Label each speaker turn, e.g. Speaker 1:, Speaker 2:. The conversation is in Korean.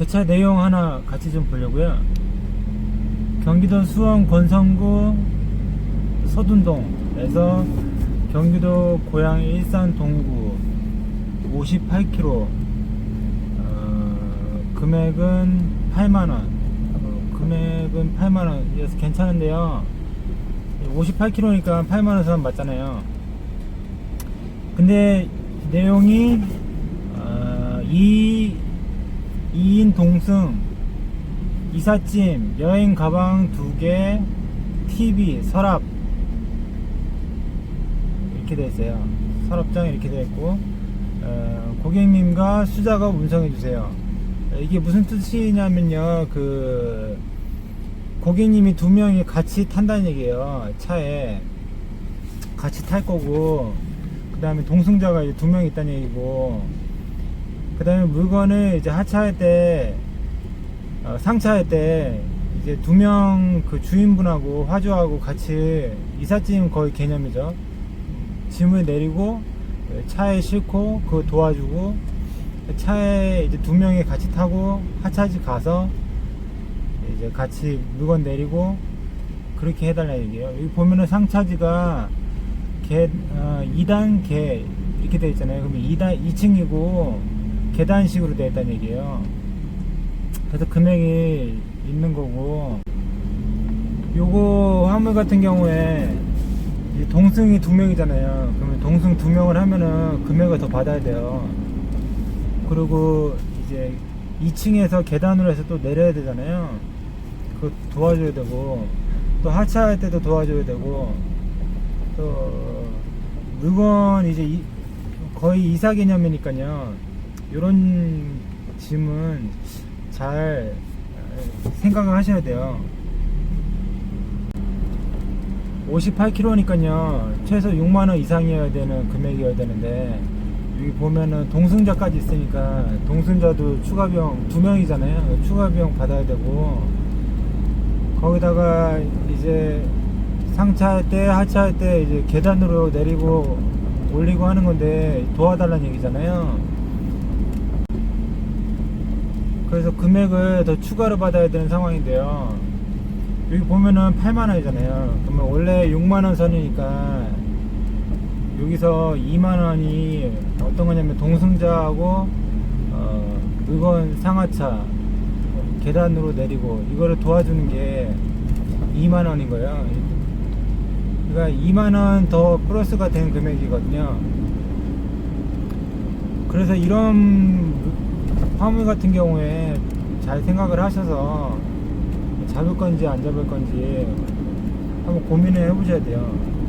Speaker 1: 배차 내용 하나 같이 좀 보려고요. 경기도 수원 권성구 서둔동에서 경기도 고양이 일산 동구 58km 어, 금액은 8만원. 어, 금액은 8만원. 그래서 괜찮은데요. 58km니까 8만원 선 맞잖아요. 근데 내용이 어, 이 2인 동승 이삿짐 여행 가방 2개 TV 서랍. 이렇게 돼 있어요. 서랍장 이렇게 돼 있고 어, 고객님과 수자가 운송해 주세요. 이게 무슨 뜻이냐면요 그 고객님이 두 명이 같이 탄다는 얘기예요 차에. 같이 탈 거고 그 다음에 동승자가 이제 두 명 있다는 얘기고 그 다음에 물건을 이제 하차할 때 어, 상차할 때 이제 두 명 그 주인분하고 화주하고 같이 이삿짐 거의 개념이죠 짐을 내리고 차에 싣고 그거 도와주고 차에 이제 두 명이 같이 타고 하차지 가서 이제 같이 물건 내리고 그렇게 해달라는 얘기예요. 여기 보면은 상차지가 개, 어, 2단 개 이렇게 되어 있잖아요. 그러면 2단 2층이고 계단식으로 되어 있다는 얘기예요. 그래서 금액이 있는 거고 요거 화물 같은 경우에 이 동승이 두 명이잖아요. 그러면 동승 두 명을 하면은 금액을 더 받아야 돼요. 그리고 이제 2층에서 계단으로 해서 또 내려야 되잖아요. 그거 도와줘야 되고 또 하차할 때도 도와줘야 되고 또 물건 이제 이- 거의 이사 개념이니까요. 이런 짐은 잘 생각을 하셔야 돼요. 58km니까요. 최소 6만원 이상이어야 되는 금액이어야 되는데 여기 보면은 동승자까지 있으니까 동승자도 추가 비용 두 명이잖아요. 추가 비용 받아야 되고 거기다가 이제 상차할 때 하차할 때 이제 계단으로 내리고 올리고 하는 건데 도와달라는 얘기잖아요. 그래서 금액을 더 추가로 받아야 되는 상황인데요. 여기 보면은 8만원이잖아요. 그러면 원래 6만원 선이니까 여기서 2만원이 어떤 거냐면 동승자하고 어, 물건 상하차 계단으로 내리고 이거를 도와주는 게 2만원인 거예요. 그러니까 2만원 더 플러스가 된 금액이거든요. 그래서 이런 화물 같은 경우에 잘 생각을 하셔서 잡을 건지 안 잡을 건지 한번 고민을 해보셔야 돼요.